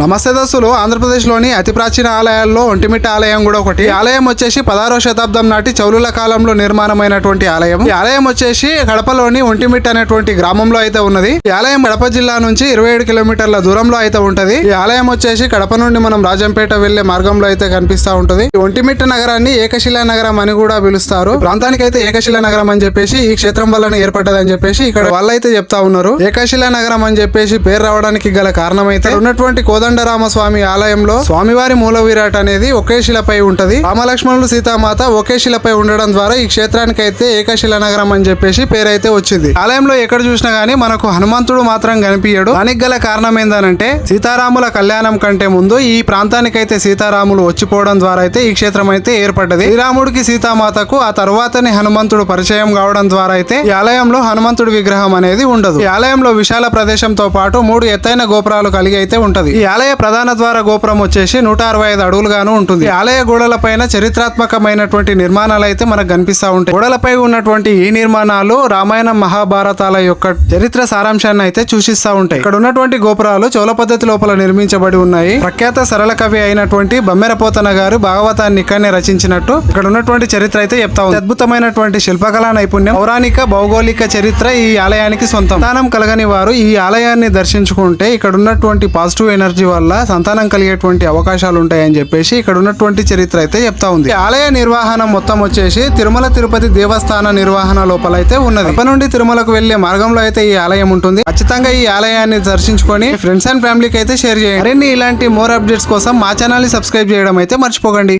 నమస్తే దోస్తులు ఆంధ్రప్రదేశ్లోని అతి ప్రాచీన ఆలయాల్లో ఒంటిమిట్ట ఆలయం కూడా ఒకటి. ఆలయం వచ్చేసి పదహారో శతాబ్దం నాటి చౌలుల కాలంలో నిర్మాణమైనటువంటి ఆలయం. ఈ ఆలయం వచ్చేసి కడపలోని ఒంటిమిట్ట అనేటువంటి గ్రామంలో అయితే ఉన్నది. ఈ ఆలయం కడప జిల్లా నుంచి ఇరవై ఏడు కిలోమీటర్ల దూరంలో అయితే ఉంటది. ఈ ఆలయం వచ్చేసి కడప నుండి మనం రాజంపేట వెళ్ళే మార్గంలో అయితే కనిపిస్తా ఉంటది. ఒంటిమిట్ట నగరాన్ని ఏకశిలా నగరం అని కూడా పిలుస్తారు. ప్రాంతానికి అయితే ఏకశిలా నగరం అని చెప్పేసి ఈ క్షేత్రం వల్లనే ఏర్పడ్డదని చెప్పేసి ఇక్కడ వాళ్ళైతే చెప్తా ఉన్నారు. ఏకశిలా నగరం అని చెప్పేసి పేరు రావడానికి గల కారణం అయితే ఉన్నటువంటి కోద స్వామి ఆలయంలో స్వామివారి మూల విరాట్ అనేది ఒకే శిలపై ఉంటది. రామలక్ష్మణులు సీతామాత ఒకే శిలపై ఉండడం ద్వారా ఈ క్షేత్రానికి అయితే ఏకశిల నగరం అని చెప్పేసి పేరైతే వచ్చింది. ఆలయంలో ఎక్కడ చూసినా గానీ మనకు హనుమంతుడు మాత్రం కనిపించడు దానికి గల కారణం ఏందనంటే సీతారాముల కళ్యాణం కంటే ముందు ఈ ప్రాంతానికి అయితే సీతారాములు వచ్చిపోవడం ద్వారా అయితే ఈ క్షేత్రం అయితే ఏర్పడ్డది. శ్రీరాముడికి సీతామాతకు ఆ తర్వాతనే హనుమంతుడు పరిచయం కావడం ద్వారా అయితే ఈ ఆలయంలో హనుమంతుడి విగ్రహం అనేది ఉండదు. ఈ ఆలయంలో విశాల ప్రదేశంతో పాటు మూడు ఎత్తైన గోపురాలు కలిగి అయితే ఉంటది. ఈ ఆలయ ప్రధాన ద్వార గోపురం వచ్చేసి నూట అరవై ఐదు అడుగులుగాను ఉంటుంది. ఆలయ గోడల పైన చరిత్రాత్మకమైనటువంటి నిర్మాణాలు అయితే మనకు కనిపిస్తా ఉంటాయి. గోడలపై ఉన్నటువంటి ఈ నిర్మాణాలు రామాయణ మహాభారతాల యొక్క చరిత్ర సారాంశాన్ని అయితే సూచిస్తా ఉంటాయి. ఇక్కడ ఉన్నటువంటి గోపురాలు చోళ పద్ధతి లోపల నిర్మించబడి ఉన్నాయి. ప్రఖ్యాత సరళ కవి అయినటువంటి బమ్మెరపోతన గారు భాగవతాన్ని ఇక్కడనే రచించినట్టు ఇక్కడ ఉన్నటువంటి చరిత్ర అయితే చెప్తా ఉంది. అద్భుతమైనటువంటి శిల్పకళా నైపుణ్యం పౌరాణిక భౌగోళిక చరిత్ర ఈ ఆలయానికి సొంతం. స్థానం కలగని వారు ఈ ఆలయాన్ని దర్శించుకుంటే ఇక్కడ ఉన్నటువంటి పాజిటివ్ ఎనర్జీ వల్ల సంతానం కలిగేటువంటి అవకాశాలు ఉంటాయని చెప్పేసి ఇక్కడ ఉన్నటువంటి చరిత్ర అయితే చెప్తా ఉంది. ఆలయ నిర్వహణ మొత్తం వచ్చేసి తిరుమల తిరుపతి దేవస్థాన నిర్వహణ లోపల అయితే ఉన్నది. కడప నుండి తిరుమలకు వెళ్ళే మార్గంలో అయితే ఈ ఆలయం ఉంటుంది. ఖచ్చితంగా ఈ ఆలయాన్ని దర్శించుకొని ఫ్రెండ్స్ అండ్ ఫ్యామిలీకి అయితే షేర్ చేయండి. మరిన్ని ఇలాంటి మోర్ అప్డేట్స్ కోసం మా ఛానల్ని సబ్స్క్రైబ్ చేయడం అయితే మర్చిపోకండి.